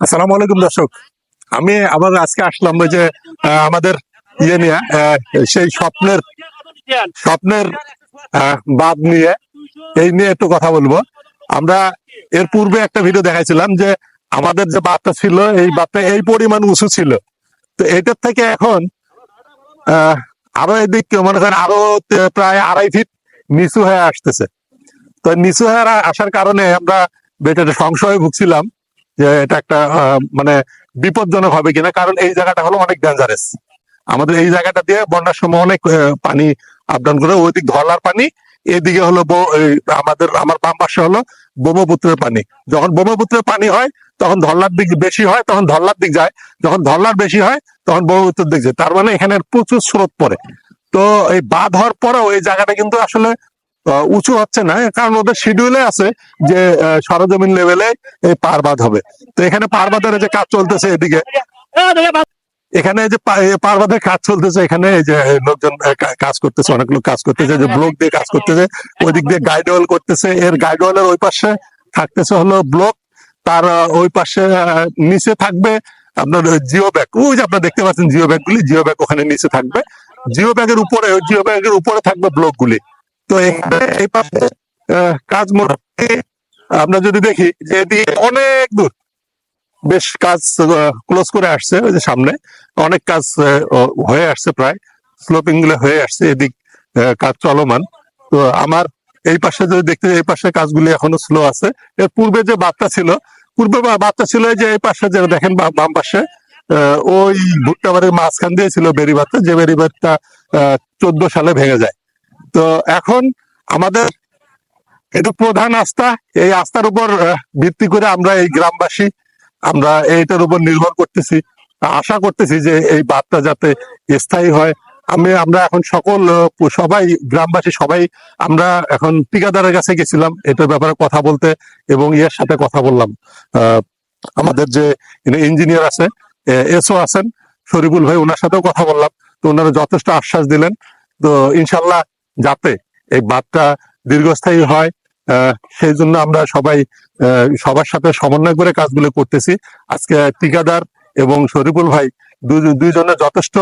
আসসালামু আলাইকুম, দর্শক। আমি আবার আজকে আসলাম যে আমাদের ইয়ে নিয়ে সেই স্বপ্নের স্বপ্নের বাদ নিয়ে, এই নিয়ে একটু কথা বলব। আমরা এর পূর্বে একটা ভিডিও দেখাইছিলাম যে, আমাদের যে বাদটা ছিল, এই বাদটা এই পরিমাণ উঁচু ছিল। তো এটার থেকে এখন আরও এদিক, মনে করেন আরও প্রায় আড়াই ফিট নিচু হয়ে আসতেছে। তো নিচু হয়ে আসার কারণে আমরা একটা সংশয়ে ভুগছিলাম। যে এটা একটা মানে বিপজ্জনক হবে কিনা, কারণ এই জায়গাটা হলো অনেক ডেঞ্জারাস আমাদের এই জায়গাটা দিয়ে বন্যার সময় অনেক পানি আপ ডাউন করে, ওইদিক ধরলার পানি, এদিকে হলো আমাদের, আমার বাম পাশে হলো ব্রহ্মপুত্রের পানি। যখন ব্রহ্মপুত্রের পানি হয়, তখন ধরলার দিক বেশি হয়, তখন ধরলার দিক যায়। যখন ধরলার বেশি হয়, তখন ব্রহ্মপুত্রের দিক যায়। তার মানে এখানে প্রচুর স্রোত পড়ে। তো এই বাঁধ হওয়ার পরেও এই জায়গাটা কিন্তু আসলে উঁচু হচ্ছে না কারণ ওদের শিডিউলে আছে যে সরজমিন লেভেলে এই বাঁধ হবে। তো এখানে পার যে কাজ চলতেছে এদিকে, এখানে যে পা- পার বাঁধের কাজ চলতেছে, এখানে যে লোকজন কাজ করতেছে, অনেক লোক কাজ করতেছে যে ব্লক দিয়ে কাজ করতেছে ওই দিক দিয়ে গাইড ওয়াল করতেছে, এর গাইড ওয়ালের ওই পাশে থাকতেছে হলো ব্লক তার ওই পাশে নিচে থাকবে আপনার জিও ব্যাগ ওই যে আপনারা দেখতে পাচ্ছেন জিও ব্যাগ গুলি জিও ব্যাগ ওখানে নিচে থাকবে জিও ব্যাগের উপরে জিও ব্যাগের উপরে থাকবে ব্লক গুলি। তো এই পাশে কাজ মোটামুটি আমরা যদি দেখি যে অনেক দূর বেশ কাজ ক্লোজ করে আসছে ওই যে সামনে। অনেক কাজ হয়ে আসছে প্রায়। স্লোপিংগুলো হয়ে আসছে, এদিক কাজ চলমান। তো আমার এই পাশে যদি দেখতে এই পাশে কাজগুলি এখনও স্লো আছে। এর পূর্বে যে বার্তা ছিল, পূর্বে বার্তা ছিল যে এই পাশে যে দেখেন বাম পাশে ওই ভুট্টা বাড়ির মাঝখান দিয়ে ছিল বেরিবাদটা যে বেরিবাদটা চোদ্দ সালে ভেঙে যায়। তো এখন আমাদের এটা প্রধান আস্থা, এই আস্থার উপর ভিত্তি করে আমরা এই গ্রামবাসী, আমরা এইটার উপর নির্ভর করতেছি। আশা করতেছি যে এই বাদটা যাতে স্থায়ী হয়। আমি, আমরা এখন সকল সবাই, গ্রামবাসী সবাই, আমরা এখন ঠিকাদারের কাছে গেছিলাম এটার ব্যাপারে কথা বলতে এবং ইয়ের সাথে কথা বললাম। আমাদের যে ইঞ্জিনিয়ার আছে এসও আছেন, শরীফুল ভাই, ওনার সাথেও কথা বললাম। তো ওনারা যথেষ্ট আশ্বাস দিলেন। তো ইনশাল্লাহ যাতে এই বাদটা দীর্ঘস্থায়ী হয় সেই জন্য আমরা সবাই সবার সাথে সমন্বয় করে কাজগুলো করতেছি। আজকে ঠিকাদার এবং শরীফুল ভাই দুই- দুইজনে যথেষ্ট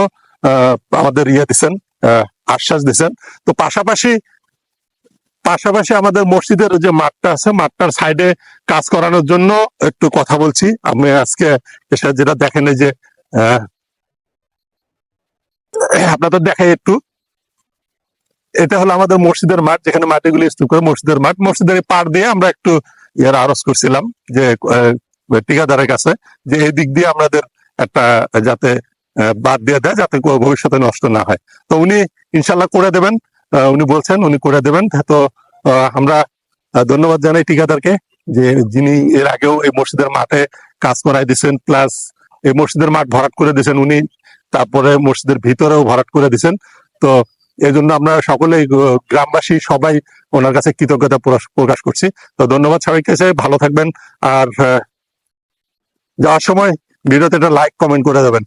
আমাদের ইয়ে দিচ্ছেন আশ্বাস দিচ্ছেন তো পাশাপাশি পাশাপাশি আমাদের মসজিদের যে মাঠটা আছে, মাঠটার সাইডে কাজ করানোর জন্য একটু কথা বলছি। আমি আজকে যেটা দেখেন যে আপনাদের দেখাই একটু। এটা হলো আমাদের মসজিদের মাঠ যেখানে মাটিগুলি স্তূপ করে মসজিদের মাঠ। মসজিদের পার দিয়ে আমরা একটু ইয়ার আরজ করছিলাম যে আহ, ঠিকাদারের কাছে যে এই দিক দিয়ে আমাদের একটা যাতে বাদ দিয়ে দেয় যাতে ভবিষ্যতে নষ্ট না হয়। তো উনি ইনশাল্লাহ করে দেবেন উনি বলছেন উনি করে দেবেন। তো আমরা ধন্যবাদ জানাই ঠিকাদারকে যে যিনি এর আগেও এই মসজিদের মাঠে কাজ করাই দিয়েছেন প্লাস এই মসজিদের মাঠ ভরাট করে দিয়েছেন উনি তারপরে মসজিদের ভিতরেও ভরাট করে দিয়েছেন তো এই জন্য আমরা সকলে গ্রামবাসী সবাই ওনার কাছে কৃতজ্ঞতা প্রকাশ- করছি। তো ধন্যবাদ সবাইকে ভালো থাকবেন। আর যাওয়ার সময় ভিডিওতে একটা লাইক কমেন্ট করে দেবেন।